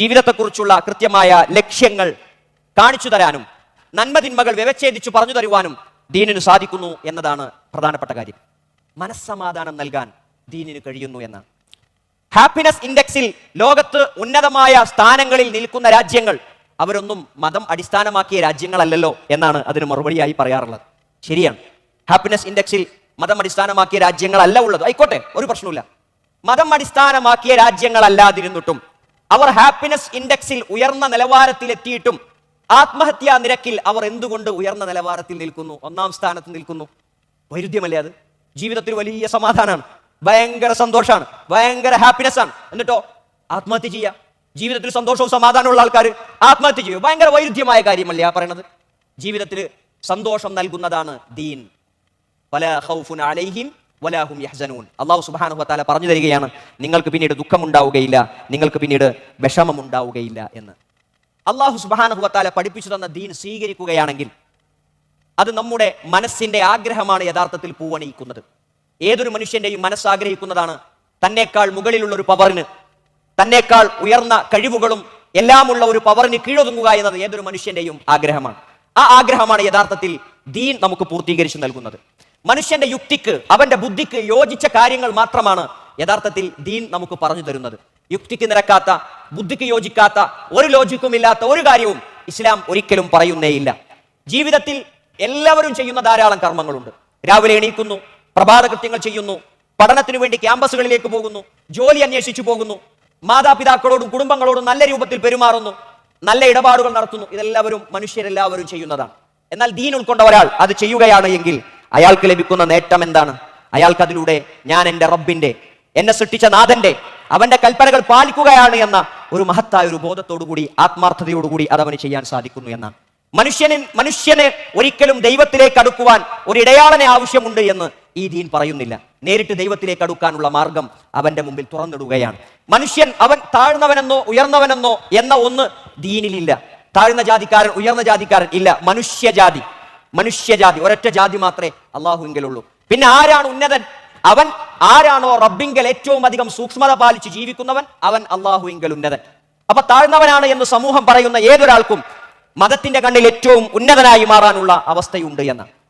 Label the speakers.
Speaker 1: ജീവിതത്തെക്കുറിച്ചുള്ള കൃത്യമായ ലക്ഷ്യങ്ങൾ കാണിച്ചു തരാനും നന്മതിന്മകൾ വ്യവച്ഛേദിച്ചു പറഞ്ഞു തരുവാനും ദീനിന് സാധിക്കുന്നു എന്നതാണ് പ്രധാനപ്പെട്ട കാര്യം. മനസ്സമാധാനം നൽകാൻ ദീനിന് കഴിയുന്നു എന്നാണ്. ഹാപ്പിനെസ് ഇൻഡെക്സിൽ ലോകത്ത് ഉന്നതമായ സ്ഥാനങ്ങളിൽ നിൽക്കുന്ന രാജ്യങ്ങൾ അവരൊന്നും മതം അടിസ്ഥാനമാക്കിയ രാജ്യങ്ങളല്ലല്ലോ എന്നാണ് അതിന് മറുപടിയായി പറയാറുള്ളത്. ശരിയാണ്. ഹാപ്പിനെസ് ഇൻഡെക്സിൽ മതം അടിസ്ഥാനമാക്കിയ രാജ്യങ്ങളല്ല ഉള്ളത്. ആയിക്കോട്ടെ ഒരു പ്രശ്നമില്ല മതം അടിസ്ഥാനമാക്കിയ രാജ്യങ്ങളല്ലാതിരുന്നിട്ടും അവർ ഹാപ്പിനെസ് ഇൻഡെക്സിൽ ഉയർന്ന നിലവാരത്തിൽ എത്തിയിട്ടും ആത്മഹത്യാ നിരക്കിൽ അവർ എന്തുകൊണ്ട് ഉയർന്ന നിലവാരത്തിൽ നിൽക്കുന്നു? ഒന്നാം സ്ഥാനത്ത് നിൽക്കുന്നു. വൈരുദ്ധ്യമല്ലേ അത്? ജീവിതത്തിൽ വലിയ സമാധാനമാണ് ഭയങ്കര സന്തോഷമാണ് ഭയങ്കര ഹാപ്പിനെസ് ആണ്. എന്നിട്ടോ? ആത്മഹത്യ ചെയ്യുക ജീവിതത്തിൽ സന്തോഷവും സമാധാനമുള്ള ആൾക്കാർ ആത്മഹത്യ ചെയ്യും. ഭയങ്കര വൈരുദ്ധ്യമായ കാര്യമല്ലേ ആ പറയണത്? ജീവിതത്തിൽ സന്തോഷം നൽകുന്നതാണ് ദീൻ. പല ഹൗഫുൻ അലൈഹിം വലാഹും യഹ്സനൂൻ. അള്ളാഹു വതആല പറഞ്ഞു തരികയാണ് നിങ്ങൾക്ക് പിന്നീട് ദുഃഖമുണ്ടാവുകയില്ല നിങ്ങൾക്ക് പിന്നീട് വിഷമമുണ്ടാവുകയില്ല എന്ന്. അള്ളാഹു സുബ്ഹാനഹു വതആല പഠിപ്പിച്ചു തന്ന ദീൻ സ്വീകരിക്കുകയാണെങ്കിൽ അത് നമ്മുടെ മനസ്സിന്റെ ആഗ്രഹമാണ് യഥാർത്ഥത്തിൽ പൂവണിയിക്കുന്നത്. ഏതൊരു മനുഷ്യന്റെയും മനസ്സാഗ്രഹിക്കുന്നതാണ് തന്നേക്കാൾ മുകളിലുള്ള ഒരു പവറിന് തന്നെക്കാൾ ഉയർന്ന കഴിവുകളും എല്ലാമുള്ള ഒരു പവറിന് കീഴൊതുങ്ങുക എന്നത് ഏതൊരു മനുഷ്യന്റെയും ആഗ്രഹമാണ്. ആ ആഗ്രഹമാണ് യഥാർത്ഥത്തിൽ ദീൻ നമുക്ക് പൂർത്തീകരിച്ചു നൽകുന്നത്. മനുഷ്യന്റെ യുക്തിക്ക് അവന്റെ ബുദ്ധിക്ക് യോജിച്ച കാര്യങ്ങൾ മാത്രമാണ് യഥാർത്ഥത്തിൽ ദീൻ നമുക്ക് പറഞ്ഞു തരുന്നത്. യുക്തിക്ക് നിരക്കാത്ത ബുദ്ധിക്ക് യോജിക്കാത്ത ഒരു ലോജിക്കും ഇല്ലാത്ത ഒരു കാര്യവും ഇസ്ലാം ഒരിക്കലും പറയുന്നേയില്ല. ജീവിതത്തിൽ എല്ലാവരും ചെയ്യുന്ന ധാരാളം കർമ്മങ്ങളുണ്ട്. രാവിലെ എണീക്കുന്നു പ്രഭാതകൃത്യങ്ങൾ ചെയ്യുന്നു പഠനത്തിനു വേണ്ടി ക്യാമ്പസുകളിലേക്ക് പോകുന്നു ജോലി അന്വേഷിച്ചു പോകുന്നു മാതാപിതാക്കളോടും കുടുംബങ്ങളോടും നല്ല രൂപത്തിൽ പെരുമാറുന്നു നല്ല ഇടപാടുകൾ നടത്തുന്നു. ഇതെല്ലാവരും മനുഷ്യരെല്ലാവരും ചെയ്യുന്നതാണ്. എന്നാൽ ദീൻ ഉൾക്കൊണ്ട ഒരാൾ അത് ചെയ്യുകയാണ് എങ്കിൽ അയാൾക്ക് ലഭിക്കുന്ന നേട്ടം എന്താണ്? അയാൾക്ക് അതിലൂടെ ഞാൻ എന്റെ റബ്ബിന്റെ എന്നെ സൃഷ്ടിച്ച നാഥന്റെ അവന്റെ കൽപ്പനകൾ പാലിക്കുകയാണ് എന്ന ഒരു മഹത്തായ ഒരു ബോധത്തോടുകൂടി ആത്മാർത്ഥതയോടുകൂടി അത് അവന് ചെയ്യാൻ സാധിക്കുന്നു എന്നാണ്. മനുഷ്യനെ മനുഷ്യന് ഒരിക്കലും ദൈവത്തിലേക്ക് അടുക്കുവാൻ ഒരു ഇടയാളനെ ആവശ്യമുണ്ട് എന്ന് ഈ ദീൻ പറയുന്നില്ല. നേരിട്ട് ദൈവത്തിലേക്ക് അടുക്കാനുള്ള മാർഗം അവന്റെ മുമ്പിൽ തുറന്നിടുകയാണ്. മനുഷ്യൻ അവൻ താഴ്ന്നവനെന്നോ ഉയർന്നവനെന്നോ എന്ന ഒന്ന് ദീനിലില്ല. താഴ്ന്ന ജാതിക്കാരൻ ഉയർന്ന ജാതിക്കാരൻ ഇല്ല. മനുഷ്യജാതി മനുഷ്യജാതി ഒരൊറ്റ ജാതി മാത്രമേ അള്ളാഹുവിങ്കലുള്ളൂ പിന്നെ ആരാണ് ഉന്നതൻ? അവൻ ആരാണോ റബ്ബിങ്കൽ ഏറ്റവും അധികം സൂക്ഷ്മത പാലിച്ച് ജീവിക്കുന്നവൻ? അവൻ അള്ളാഹുവിങ്കൽ ഉന്നതൻ. അപ്പൊ താഴ്ന്നവനാണ് എന്ന് സമൂഹം പറയുന്ന ഏതൊരാൾക്കും മതത്തിന്റെ കണ്ണിൽ ഏറ്റവും ഉന്നതനായി മാറാനുള്ള അവസ്ഥയുണ്ട് എന്ന്